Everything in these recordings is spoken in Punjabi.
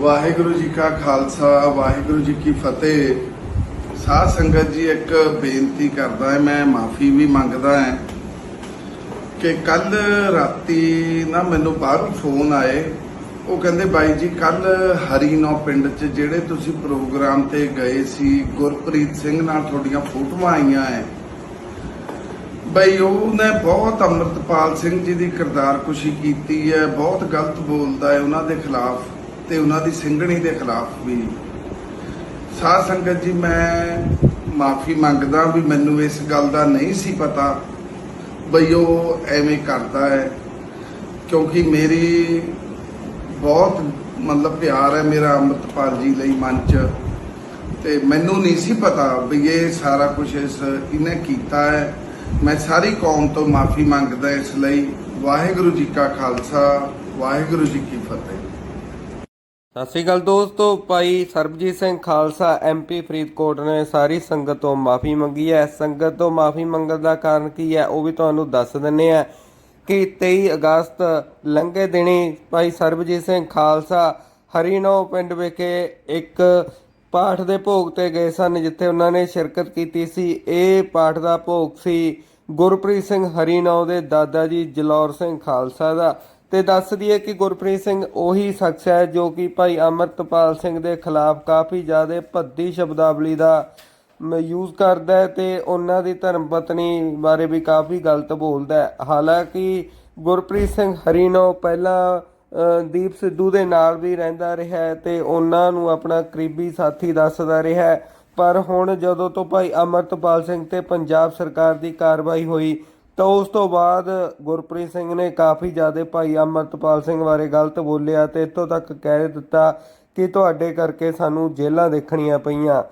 ਵਾਹਿਗੁਰੂ ਜੀ ਕਾ ਖਾਲਸਾ, ਵਾਹਿਗੁਰੂ ਜੀ ਕੀ ਫਤਿਹ। ਸਾਧ ਸੰਗਤ ਜੀ, ਇੱਕ ਬੇਨਤੀ ਕਰਦਾ ਹੈ, ਮੈਂ ਮਾਫੀ ਵੀ ਮੰਗਦਾ ਹਾਂ ਕਿ ਕੱਲ ਰਾਤੀ ਨਾ ਮੈਨੂੰ ਬਾਹਰੋਂ ਫੋਨ ਆਏ। ਉਹ ਕਹਿੰਦੇ, ਬਾਈ ਜੀ ਕੱਲ ਹਰੀਨੋ ਪਿੰਡ 'ਚ ਜਿਹੜੇ ਤੁਸੀਂ ਪ੍ਰੋਗਰਾਮ ਤੇ ਗਏ ਸੀ, ਗੁਰਪ੍ਰੀਤ ਸਿੰਘ ਨਾਲ ਤੁਹਾਡੀਆਂ ਫੋਟੋਆਂ ਆਈਆਂ ਐ। ਬਈ, ਉਹਨੇ ਬਹੁਤ ਅੰਮ੍ਰਿਤਪਾਲ ਸਿੰਘ ਜੀ ਦੀ ਕਿਰਦਾਰ ਕੁਸ਼ੀ ਕੀਤੀ ਹੈ ਬਹੁਤ ਗਲਤ ਬੋਲਦਾ ਹੈ ਉਹਨਾਂ ਦੇ ਖਿਲਾਫ। ਤੇ ਉਹਨਾਂ ਦੀ ਸਿੰਘਣੀ ਦੇ ਖਿਲਾਫ ਵੀ। ਸਾਧ ਸੰਗਤ ਜੀ, ਮੈਂ ਮਾਫੀ ਮੰਗਦਾ ਵੀ ਮੈਨੂੰ ਇਸ ਗੱਲ ਦਾ ਨਹੀਂ ਸੀ ਪਤਾ ਬਈ ਉਹ ਐਵੇਂ ਕਰਦਾ ਹੈ। ਕਿਉਂਕਿ ਮੇਰੀ ਬਹੁਤ ਮਤਲਬ ਪਿਆਰ ਹੈ ਮੇਰਾ ਅੰਮ੍ਰਿਤਪਾਲ ਜੀ ਲਈ ਮਨ ਚ। ਤੇ ਮੈਨੂੰ ਨਹੀਂ ਸੀ ਪਤਾ ਵੀ ਇਹ ਸਾਰਾ ਕੁਝ ਇਸ ਇਹਨੇ ਕੀਤਾ ਹੈ। ਮੈਂ ਸਾਰੀ ਕੌਮ ਤੋਂ ਮਾਫੀ ਮੰਗਦਾ ਇਸ ਲਈ। ਵਾਹਿਗੁਰੂ ਜੀ ਕਾ ਖਾਲਸਾ, ਵਾਹਿਗੁਰੂ ਜੀ ਕੀ ਫਤਿਹ। ਸਤਿ ਸ਼੍ਰੀ ਅਕਾਲ ਦੋਸਤੋ, ਭਾਈ ਸਰਬਜੀਤ ਸਿੰਘ ਖਾਲਸਾ ਐਮਪੀ ਫਰੀਦਕੋਟ ਨੇ ਸਾਰੀ ਸੰਗਤ ਤੋਂ ਮਾਫੀ ਮੰਗੀ ਹੈ। ਸੰਗਤ ਤੋਂ ਮਾਫੀ ਮੰਗਣ ਦਾ ਕਾਰਨ ਕੀ ਹੈ, ਉਹ ਵੀ ਤੁਹਾਨੂੰ ਦੱਸ ਦਿੰਨੇ ਆ ਕਿ 23 ਅਗਸਤ ਲੰਘੇ ਦਿਨੀ ਭਾਈ ਸਰਬਜੀਤ ਸਿੰਘ ਖਾਲਸਾ ਹਰੀਨੋ ਪਿੰਡ ਵਿਖੇ ਇੱਕ ਪਾਠ ਦੇ ਭੋਗ ਤੇ ਗਏ ਸਨ, ਜਿੱਥੇ ਉਹਨਾਂ ਨੇ ਸ਼ਿਰਕਤ ਕੀਤੀ ਸੀ। ਇਹ ਪਾਠ ਦਾ ਭੋਗ ਸੀ ਗੁਰਪ੍ਰੀਤ ਸਿੰਘ ਹਰੀਨੋ ਦੇ ਦਾਦਾ ਜੀ ਜਲੌਰ ਸਿੰਘ ਖਾਲਸਾ ਦਾ। ਤੇ ਦੱਸ ਦਈਏ ਕਿ ਗੁਰਪ੍ਰੀਤ ਸਿੰਘ ਉਹੀ ਸ਼ਖਸ ਹੈ ਜੋ ਕਿ ਭਾਈ ਅਮਰਤਪਾਲ ਸਿੰਘ ਦੇ ਖਿਲਾਫ ਕਾਫੀ ਜ਼ਿਆਦਾ ਭੱਦੀ ਸ਼ਬਦਾਵਲੀ ਦਾ ਯੂਜ਼ ਕਰਦਾ ਹੈ ਤੇ ਉਹਨਾਂ ਦੀ ਧਰਮ ਪਤਨੀ ਬਾਰੇ ਵੀ ਕਾਫੀ ਗਲਤ ਬੋਲਦਾ ਹੈ। ਹਾਲਾਂਕਿ ਗੁਰਪ੍ਰੀਤ ਸਿੰਘ ਹਰੀਨੋ ਪਹਿਲਾਂ ਦੀਪ ਸਿੱਧੂ ਦੇ ਨਾਲ ਵੀ ਰਹਿੰਦਾ ਰਿਹਾ ਹੈ ਤੇ ਉਹਨਾਂ ਨੂੰ ਆਪਣਾ ਕਰੀਬੀ ਸਾਥੀ ਦੱਸਦਾ ਰਿਹਾ ਪਰ ਹੁਣ ਜਦੋਂ ਤੋਂ ਭਾਈ ਅਮਰਤਪਾਲ ਸਿੰਘ ਤੇ ਪੰਜਾਬ ਸਰਕਾਰ ਦੀ ਕਾਰਵਾਈ ਹੋਈ ਤਾਂ ਉਸ ਤੋਂ ਬਾਅਦ ਗੁਰਪ੍ਰੀਤ ਸਿੰਘ ਨੇ ਕਾਫੀ ਜ਼ਿਆਦਾ ਭਾਈ ਅਮਰਤਪਾਲ ਸਿੰਘ ਬਾਰੇ ਗਲਤ ਬੋਲਿਆ ਤੇ ਇੱਥੋਂ ਤੱਕ ਕਹਿ ਦਿੱਤਾ ਕਿ ਤੁਹਾਡੇ ਕਰਕੇ ਸਾਨੂੰ ਜੇਲ੍ਹਾਂ ਦੇਖਣੀਆਂ ਪਈਆਂ।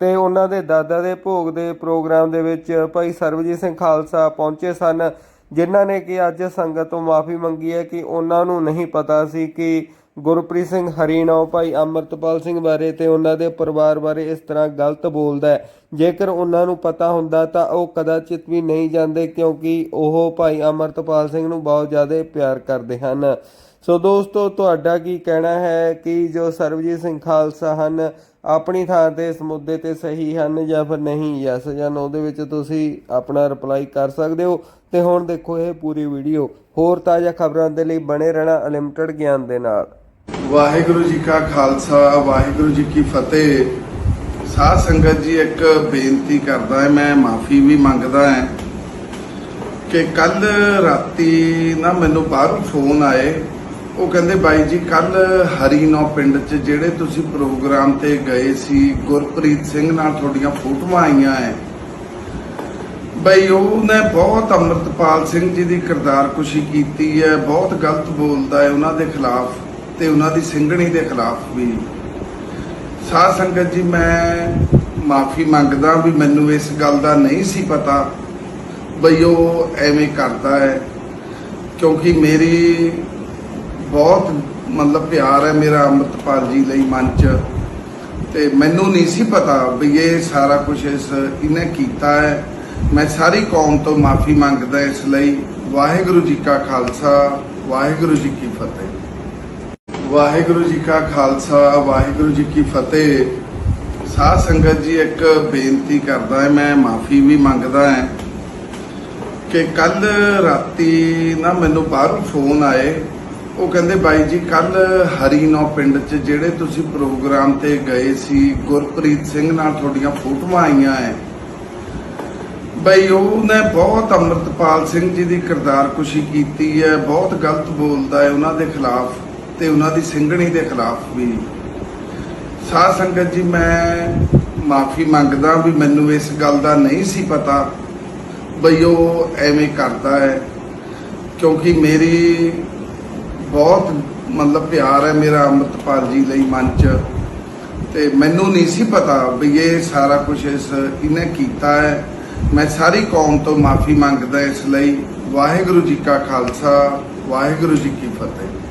ਤੇ ਉਹਨਾਂ ਦੇ ਦਾਦਾ ਦੇ ਭੋਗ ਦੇ ਪ੍ਰੋਗਰਾਮ ਦੇ ਵਿੱਚ ਭਾਈ ਸਰਬਜੀਤ ਸਿੰਘ ਖਾਲਸਾ ਪਹੁੰਚੇ ਸਨ, ਜਿਨ੍ਹਾਂ ਨੇ ਕਿ ਅੱਜ ਸੰਗਤ ਤੋਂ ਮਾਫੀ ਮੰਗੀ ਹੈ ਕਿ ਉਹਨਾਂ ਨੂੰ ਨਹੀਂ ਪਤਾ ਸੀ ਕਿ ਗੁਰਪ੍ਰੀਤ ਸਿੰਘ ਹਰੀਨੋ ਭਾਈ ਅਮਰਤਪਾਲ ਸਿੰਘ ਬਾਰੇ ਤੇ ਉਹਨਾਂ ਦੇ ਪਰਿਵਾਰ ਬਾਰੇ ਇਸ ਤਰ੍ਹਾਂ ਗਲਤ ਬੋਲਦਾ ਹੈ। ਜੇਕਰ ਉਹਨਾਂ ਨੂੰ ਪਤਾ ਹੁੰਦਾ ਤਾਂ ਉਹ ਕਦਾਚਿਤ ਵੀ ਨਹੀਂ ਜਾਂਦੇ ਕਿਉਂਕਿ ਉਹ ਭਾਈ ਅਮਰਤਪਾਲ ਸਿੰਘ ਨੂੰ ਬਹੁਤ ਜ਼ਿਆਦਾ ਪਿਆਰ ਕਰਦੇ ਹਨ। ਸੋ ਦੋਸਤੋ, ਤੁਹਾਡਾ ਕੀ ਕਹਿਣਾ ਹੈ ਕਿ ਜੋ ਸਰਬਜੀਤ ਸਿੰਘ ਖਾਲਸਾ ਹਨ, ਆਪਣੀ ਥਾਂ ਤੇ ਇਸ ਮੁੱਦੇ ਤੇ ਸਹੀ ਹਨ ਜਾਂ ਫਿਰ ਨਹੀਂ? ਯੈਸ ਜਾਂ ਨੋ ਦੇ ਵਿੱਚ ਤੁਸੀਂ ਆਪਣਾ ਰਿਪਲਾਈ ਕਰ ਸਕਦੇ ਹੋ। ਤੇ ਹੁਣ ਦੇਖੋ ਇਹ ਪੂਰੀ ਵੀਡੀਓ ਹੋਰ ਤਾਜ਼ਾ ਖਬਰਾਂ ਦੇ ਲਈ ਬਣੇ ਰਹਿਣਾ ਅਨਲਿਮਟਿਡ ਗਿਆਨ ਦੇ ਨਾਲ। ਵਾਹਿਗੁਰੂ ਜੀ ਕਾ ਖਾਲਸਾ, ਵਾਹਿਗੁਰੂ ਜੀ ਕੀ ਫਤਿਹ। ਸਾਧ ਸੰਗਤ ਜੀ, ਇੱਕ ਬੇਨਤੀ ਕਰਦਾ ਹੈ, ਮੈਂ ਮਾਫੀ ਵੀ ਮੰਗਦਾ ਹਾਂ ਕਿ ਕੱਲ ਰਾਤੀ ਨਾ ਮੈਨੂੰ ਬਾਹਰੋਂ ਫੋਨ ਆਏ। ਉਹ ਕਹਿੰਦੇ, ਬਾਈ ਜੀ ਕੱਲ ਹਰੀਨੋ ਪਿੰਡ 'ਚ ਜਿਹੜੇ ਤੁਸੀਂ ਪ੍ਰੋਗਰਾਮ ਤੇ ਗਏ ਸੀ, ਗੁਰਪ੍ਰੀਤ ਸਿੰਘ ਨਾਲ ਤੁਹਾਡੀਆਂ ਫੋਟੋਆਂ ਆਈਆਂ ਐ। ਬਈ, ਉਹਨੇ ਬਹੁਤ ਅੰਮ੍ਰਿਤਪਾਲ ਸਿੰਘ ਜੀ ਦੀ ਕਿਰਦਾਰ ਕੁਸ਼ੀ ਕੀਤੀ ਹੈ ਬਹੁਤ ਗਲਤ ਬੋਲਦਾ ਹੈ ਉਹਨਾਂ ਦੇ ਖਿਲਾਫ। ਤੇ ਉਹਨਾਂ ਦੀ ਸਿੰਘਣੀ ਦੇ ਖਿਲਾਫ ਵੀ। ਸਾਧ ਸੰਗਤ ਜੀ, ਮੈਂ ਮਾਫੀ ਮੰਗਦਾ ਵੀ ਮੈਨੂੰ ਇਸ ਗੱਲ ਦਾ ਨਹੀਂ ਸੀ ਪਤਾ ਬਈ ਉਹ ਐਵੇਂ ਕਰਦਾ ਹੈ। ਕਿਉਂਕਿ ਮੇਰੀ ਬਹੁਤ ਮਤਲਬ ਪਿਆਰ ਹੈ ਮੇਰਾ ਅੰਮ੍ਰਿਤਪਾਲ ਜੀ ਲਈ ਮਨ ਚ। ਤੇ ਮੈਨੂੰ ਨਹੀਂ ਸੀ ਪਤਾ ਵੀ ਇਹ ਸਾਰਾ ਕੁਝ ਇਸ ਇਹਨੇ ਕੀਤਾ ਹੈ। ਮੈਂ ਸਾਰੀ ਕੌਮ ਤੋਂ ਮਾਫੀ ਮੰਗਦਾ ਇਸ ਲਈ। ਵਾਹਿਗੁਰੂ ਜੀ ਕਾ ਖਾਲਸਾ, ਵਾਹਿਗੁਰੂ ਜੀ ਕੀ ਫਤਿਹ। ਵਾਹਿਗੁਰੂ ਜੀ ਕਾ ਖਾਲਸਾ, ਵਾਹਿਗੁਰੂ ਜੀ ਕੀ ਫਤਿਹ। ਸਾਧ ਸੰਗਤ ਜੀ, ਇੱਕ ਬੇਨਤੀ ਕਰਦਾ ਹੈ, ਮੈਂ ਮਾਫੀ ਵੀ ਮੰਗਦਾ ਹਾਂ ਕਿ ਕੱਲ ਰਾਤੀ ਨਾ ਮੈਨੂੰ ਬਾਹਰੋਂ ਫੋਨ ਆਏ। ਉਹ ਕਹਿੰਦੇ, ਬਾਈ ਜੀ ਕੱਲ ਹਰੀਨੋ ਪਿੰਡ 'ਚ ਜਿਹੜੇ ਤੁਸੀਂ ਪ੍ਰੋਗਰਾਮ ਤੇ ਗਏ ਸੀ, ਗੁਰਪ੍ਰੀਤ ਸਿੰਘ ਨਾਲ ਤੁਹਾਡੀਆਂ ਫੋਟੋਆਂ ਆਈਆਂ ਐ। ਬਈ, ਉਹਨੇ ਬਹੁਤ ਅੰਮ੍ਰਿਤਪਾਲ ਸਿੰਘ ਜੀ ਦੀ ਕਿਰਦਾਰ ਕੁਸ਼ੀ ਕੀਤੀ ਹੈ ਬਹੁਤ ਗਲਤ ਬੋਲਦਾ ਹੈ ਉਹਨਾਂ ਦੇ ਖਿਲਾਫ। ਤੇ ਉਹਨਾਂ ਦੀ ਸਿੰਘਣੀ ਦੇ ਖਿਲਾਫ ਵੀ। ਸਾਧ ਸੰਗਤ ਜੀ, ਮੈਂ ਮਾਫੀ ਮੰਗਦਾ ਵੀ ਮੈਨੂੰ ਇਸ ਗੱਲ ਦਾ ਨਹੀਂ ਸੀ ਪਤਾ ਬਈ ਉਹ ਐਵੇਂ ਕਰਦਾ ਹੈ। ਕਿਉਂਕਿ ਮੇਰੀ ਬਹੁਤ ਮਤਲਬ ਪਿਆਰ ਹੈ ਮੇਰਾ ਅੰਮ੍ਰਿਤਪਾਲ ਜੀ ਲਈ ਮਨ ਚ। ਤੇ ਮੈਨੂੰ ਨਹੀਂ ਸੀ ਪਤਾ ਵੀ ਇਹ ਸਾਰਾ ਕੁਝ ਇਸ ਇਹਨੇ ਕੀਤਾ ਹੈ। ਮੈਂ ਸਾਰੀ ਕੌਮ ਤੋਂ ਮਾਫੀ ਮੰਗਦਾ ਇਸ ਲਈ। ਵਾਹਿਗੁਰੂ ਜੀ ਕਾ ਖਾਲਸਾ, ਵਾਹਿਗੁਰੂ ਜੀ ਕੀ ਫਤਿਹ।